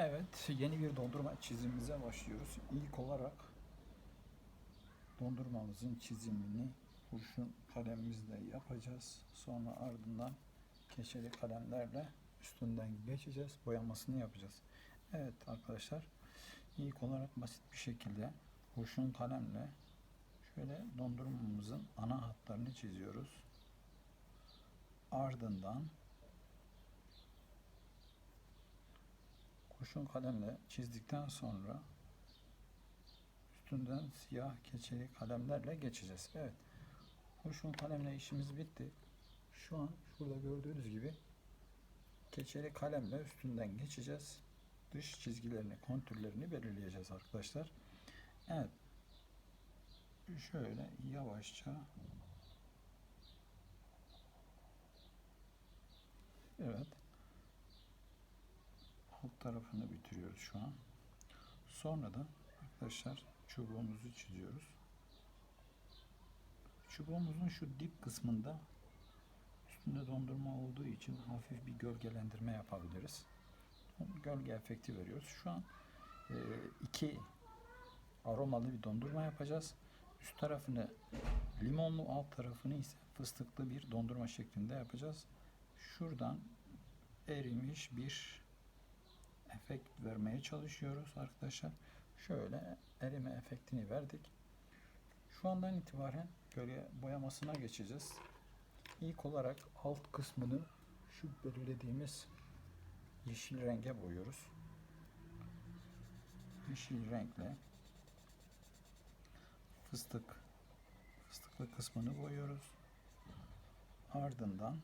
Evet, yeni bir dondurma çizimimize başlıyoruz. İlk olarak dondurmamızın çizimini kurşun kalemimizle yapacağız. Sonra ardından keçeli kalemlerle üstünden geçeceğiz. Boyamasını yapacağız. Evet arkadaşlar, ilk olarak basit bir şekilde kurşun kalemle şöyle dondurmamızın ana hatlarını çiziyoruz. Ardından kurşun kalemle çizdikten sonra üstünden siyah keçeli kalemlerle geçeceğiz. Evet. Kurşun kalemle işimiz bitti. Şu an şurada gördüğünüz gibi keçeli kalemle üstünden geçeceğiz. Dış çizgilerini, kontürlerini belirleyeceğiz arkadaşlar. Evet. Şöyle yavaşça Evet. Alt tarafını bitiriyoruz şu an. Sonra da arkadaşlar çubuğumuzu çiziyoruz. Çubuğumuzun şu dip kısmında üstünde dondurma olduğu için hafif bir gölgelendirme yapabiliriz. Gölge efekti veriyoruz. Şu an e, iki aromalı bir dondurma yapacağız. Üst tarafını limonlu, alt tarafını ise fıstıklı bir dondurma şeklinde yapacağız. Şuradan erimiş bir efekt vermeye çalışıyoruz arkadaşlar. Şöyle erime efektini verdik. Şu andan itibaren gölge boyamasına geçeceğiz. İlk olarak alt kısmını şu belirlediğimiz yeşil renge boyuyoruz. Yeşil renkle fıstık fıstıklı kısmını boyuyoruz. Ardından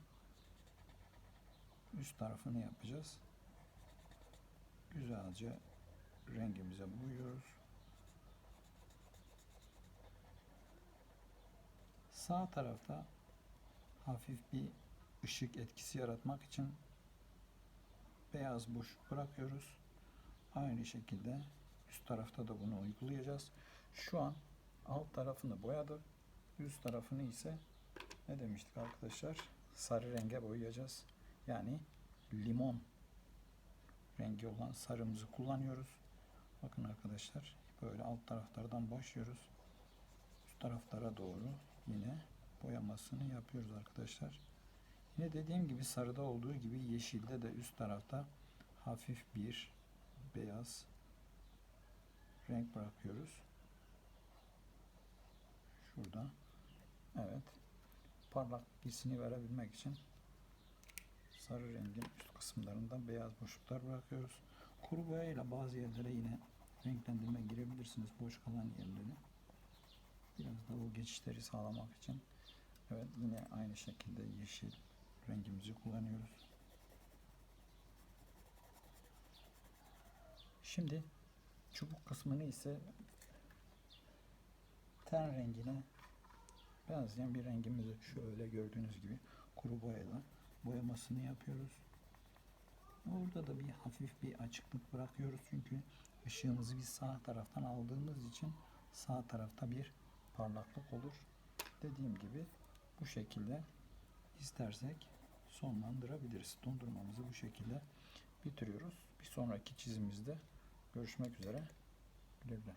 üst tarafını yapacağız. Güzelce rengimize boyuyoruz. Sağ tarafta hafif bir ışık etkisi yaratmak için beyaz boşluk bırakıyoruz. Aynı şekilde üst tarafta da bunu uygulayacağız. Şu an alt tarafını boyadık. Üst tarafını ise ne demiştik arkadaşlar? Sarı renge boyayacağız. Yani limon rengi olan sarımızı kullanıyoruz. Bakın arkadaşlar böyle alt taraflardan başlıyoruz. Üst taraflara doğru yine boyamasını yapıyoruz arkadaşlar. Yine dediğim gibi sarıda olduğu gibi yeşilde de üst tarafta hafif bir beyaz renk bırakıyoruz. Şurada. Evet. Parlak hissini verebilmek için sarı rengin üst kısımlarından beyaz boşluklar bırakıyoruz. Kuru boyayla bazı yerlere yine renklendirme girebilirsiniz. Boş kalan yerleri. Biraz da o geçişleri sağlamak için. Evet yine aynı şekilde yeşil rengimizi kullanıyoruz. Şimdi çubuk kısmını ise ten rengine benzeyen bir rengimizi şöyle gördüğünüz gibi kuru boyayla boyamasını yapıyoruz. Orada da bir hafif bir açıklık bırakıyoruz çünkü ışığımızı biz sağ taraftan aldığımız için sağ tarafta bir parlaklık olur. Dediğim gibi bu şekilde istersek sonlandırabiliriz. Dondurmamızı bu şekilde bitiriyoruz. Bir sonraki çizimimizde görüşmek üzere. Güle güle.